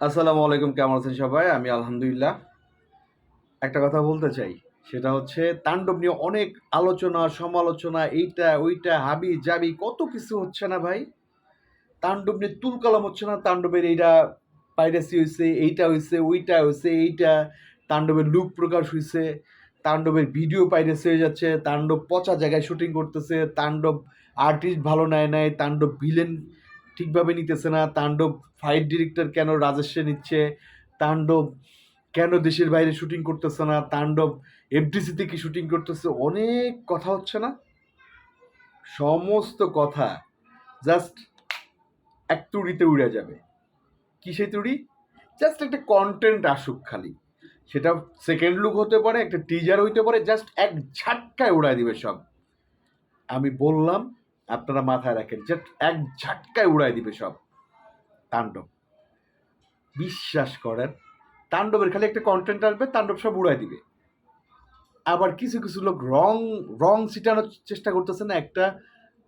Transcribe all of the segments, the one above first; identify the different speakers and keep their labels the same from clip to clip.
Speaker 1: আসসালামু আলাইকুম, কেমন আছেন সবাই? আমি আলহামদুলিল্লাহ। একটা কথা বলতে চাই, সেটা হচ্ছে তাণ্ডব নিয়ে অনেক আলোচনা, সমালোচনা, এইটা, ওইটা, হাবি জাবি, কত কিছু হচ্ছে না ভাই? তাণ্ডব নিয়ে তুলকালাম হচ্ছে না, তাণ্ডবের এইটা পাইরেসি হয়েছে এইটা হয়েছে ওইটা হয়েছে এইটা তাণ্ডবের লুক প্রকাশ হয়েছে তাণ্ডবের ভিডিও পাইরেসি হয়ে যাচ্ছে, তাণ্ডব পচা জায়গায় শুটিং করতেছে, তাণ্ডব আর্টিস্ট ভালো নেয় নাই, তাণ্ডব ভিলেন ঠিকভাবে নিতেছে না। তাণ্ডব ফাইট ডিরেক্টর কেন রাজস্বে নিচ্ছে? তাণ্ডব কেন দেশের বাইরে শুটিং করতেছে না? তাণ্ডব এফডিসিতে কি শুটিং করতেছে? অনেক কথা হচ্ছে না? সমস্ত কথা জাস্ট এক তুড়িতে উড়ে যাবে। কি সেই তুড়ি? জাস্ট একটা কন্টেন্ট আসুক খালি। সেটা সেকেন্ড লুক হতে পারে, একটা টিজার হইতে পারে জাস্ট এক ঝাটকায় উড়াই দিবে সব। আমি বললাম আপনারা মাথায় রাখেন, যে এক ঝাটকায় উড়াই দিবে সব। তাণ্ডব। বিশ্বাস করেন, তাণ্ডবের খালি একটা কন্টেন্ট আসবে, তাণ্ডব সব উড়াই দিবে। আবার কিছু কিছু লোক রং রং ছিটানোর চেষ্টা করতেছে না, একটা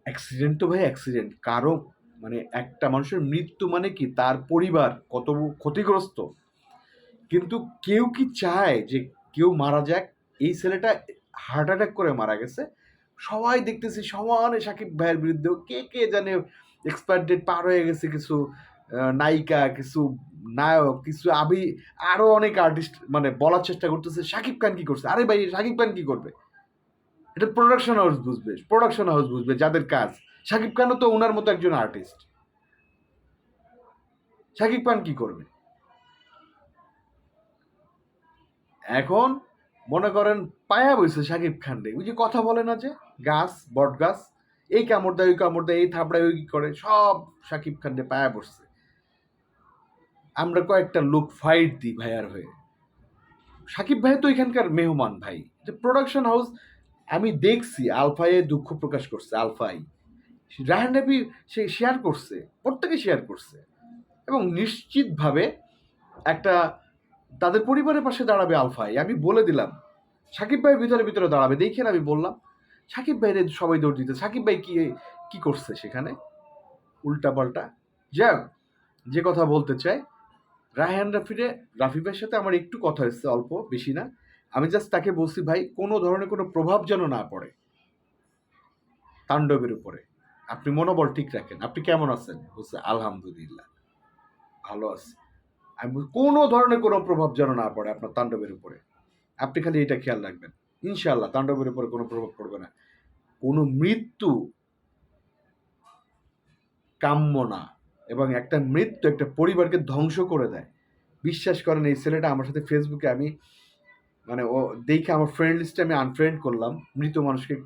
Speaker 1: অ্যাক্সিডেন্ট তো ভাই অ্যাক্সিডেন্ট কারও মানে একটা মানুষের মৃত্যু মানে কি? তার পরিবার কত ক্ষতিগ্রস্ত। কিন্তু কেউ কি চায় যে কেউ মারা যাক? এই ছেলেটা হার্ট অ্যাটাক করে মারা গেছে। সবাই দেখতেছি, সমানে সাকিব ভাইয়ের বিরুদ্ধেও। কে কে জানে এক্সপায়ার ডেট পার হয়ে গেছে কিছু নায়িকা, কিছু নায়ক, কিছু আবি, আরও অনেক আর্টিস্ট মানে বলার চেষ্টা করতেছে, সাকিব খান কি করছে? আরে ভাই, সাকিব খান কি করবে? এটা প্রোডাকশন হাউস বুঝবে প্রোডাকশন হাউস বুঝবে, যাদের কাজ। সাকিব খানও তো ওনার মতো একজন আর্টিস্ট সাকিব খান কি করবে? এখন মনে করেন পায়া বইছে সাকিব খান রে। ওই যে কথা বলে না যে, গাছ, বট গাছ, এই কামড় দেয়, ওই কামড় দেয়, এই থাপড়ায় ওই করে, সব সাকিব খান রে পায়া বসছে। আমরা কয়েকটা লোক ফাইট দিই ভাইয়ার হয়ে। সাকিব ভাই তো এখানকার মেহমান ভাই। যে প্রোডাকশন হাউস আমি দেখছি আলফায়ে দুঃখ প্রকাশ করছে, আলফাই। রাহান রাবি সে শেয়ার করছে, প্রত্যেকে শেয়ার করছে। এবং নিশ্চিতভাবে একটা তাদের পরিবারের পাশে দাঁড়াবে আলফাই আমি বলে দিলাম। সাকিব ভাই ভিতরে ভিতরে দাঁড়াবে। দেখেন আমি বললাম, সাকিব ভাইরে সবাই দৌড় দিতে, সাকিব ভাই কি কি করছে সেখানে? উল্টা পাল্টা যাক যে কথা বলতে চাই, রায়হান রাফিরে, রাফি ভাইয়ের সাথে আমার একটু কথা হয়েছে, অল্প, বেশি না। আমি জাস্ট তাকে বলছি, ভাই, কোনো ধরনের কোনো প্রভাব যেন না পড়ে তাণ্ডবের উপরে। আপনি মনোবল ঠিক রাখেন। আপনি কেমন আছেন? বলছে, আলহামদুলিল্লাহ, ভালো আছি। কোনো ধরনের কোনো প্রভাব যেন না পড়ে আপনার তাণ্ডবের উপরে। আপনি খালি এটা খেয়াল রাখবেন। ইনশাল্লাহ তাণ্ডবের উপরে কোনো প্রভাব পড়বে না। কোনো মৃত্যু কাম্য না এবং একটা মৃত্যু একটা পরিবারকে ধ্বংস করে দেয়। বিশ্বাস করেন এই ছেলেটা আমার সাথে ফেসবুকে আমি মানে ও দেখে আমার ফ্রেন্ড লিস্টে আমি আনফ্রেন্ড করলাম, মৃত মানুষকে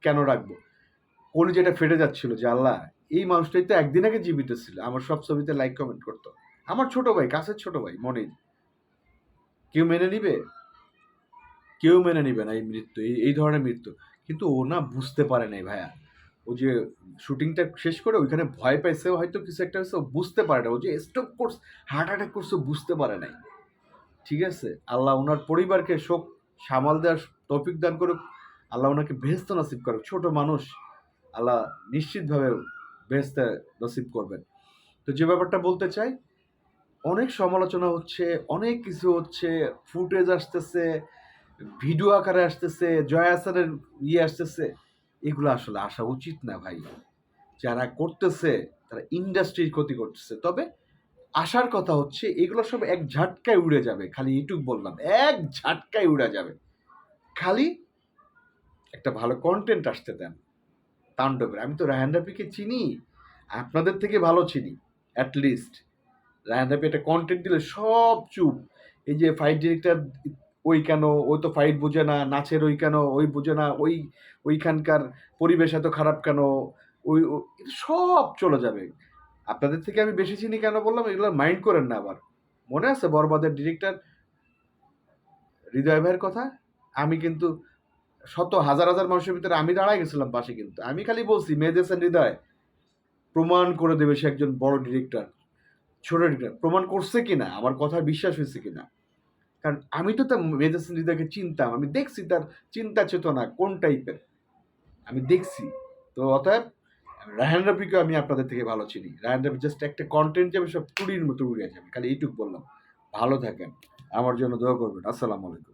Speaker 1: কেন রাখব? কোন যেটা ফেটে যাচ্ছিল যে আল্লাহ, এই মানুষটাই তো একদিন আগে জীবিত ছিল। আমার সব ছবিতে লাইক কমেন্ট করতো। আমার ছোট ভাই, কাছের ছোট ভাই, মনির। কেউ মেনে নিবে? কেউ মেনে নিবে না এই মৃত্যু, এই এই ধরনের মৃত্যু। কিন্তু ও না বুঝতে পারে নাই ভাইয়া। ও যে শুটিংটা শেষ করে ওইখানে ভয় পাইছে, হয়তো কিছু একটা হয়েছে বুঝতে পারে না। ও যে স্ট্রোক করছে হার্ট অ্যাটাক করছে বুঝতে পারে নাই। ঠিক আছে? আল্লাহ ওনার পরিবারকে শোক, সামাল দেওয়ার টপিক দান করুক। আল্লাহ ওনাকে ভেস্ত নসিব করুক। ছোট মানুষ, আল্লাহ নিশ্চিতভাবে ভেস্তে নসিব করবেন। তো যে ব্যাপারটা বলতে চাই অনেক সমালোচনা হচ্ছে, অনেক কিছু হচ্ছে, ফুটেজ আসতেছে, ভিডিও আকারে আসতেছে, জয় আসারের ইয়ে আসতেছে। এগুলো আসলে আসা উচিত না ভাই। যারা করতেছে, তারা ইন্ডাস্ট্রির ক্ষতি করতেছে। তবে আসার কথা হচ্ছে, এগুলো সব এক ঝাটকায় উড়ে যাবে। খালি ইউটিউব বললাম, এক ঝাটকায় উড়ে যাবে। খালি একটা ভালো কন্টেন্ট আসতে দেন তাণ্ডবের। আমি তো রায়হান রাফিকে চিনি, আপনাদের থেকে ভালো চিনি অ্যাটলিস্ট রায়হান একটা কন্টেন্ট দিলে সব চুপ। এই যে ফাইট ডিরেক্টর ওই কেন? ওই তো ফাইট বোঝে না, নাচের ওই কেন? ওই বোঝে না, ওই, ওইখানকার পরিবেশ এত খারাপ কেন? ওই সব চলে যাবে। আপনাদের থেকে আমি বেশি চিনি কেন বললাম? এগুলো মাইন্ড করেন না আবার। মনে আছে বরবাদের ডিরেক্টর হৃদয় ভাইয়ের কথা? আমি কিন্তু শত, হাজার হাজার মানুষের ভিতরে আমি দাঁড়ায় গেছিলাম পাশে কিন্তু। আমি খালি বলছি মেহেদেসান হৃদয়, প্রমাণ করে দেবে সে একজন বড় ডিরেক্টর ছোট প্রমাণ করছে কিনা, আমার কথা বিশ্বাস হয়েছে কিনা? কারণ আমি তো তার মেহেদেসান হৃদয়কে চিনতাম, আমি দেখছি তার চিন্তা চেতনা কোন টাইপের। আমি দেখছি। তো অতএব রায়হান রাফিকে আমি আপনাদের থেকে ভালো চিনি। রায়হান রাফি জাস্ট একটা কন্টেন্ট যাবে সব টুরির মতো উড়ে যাবে খালি এইটুক বললাম। ভালো থাকেন। আমার জন্য দোয়া করবেন। আসসালামু আলাইকুম।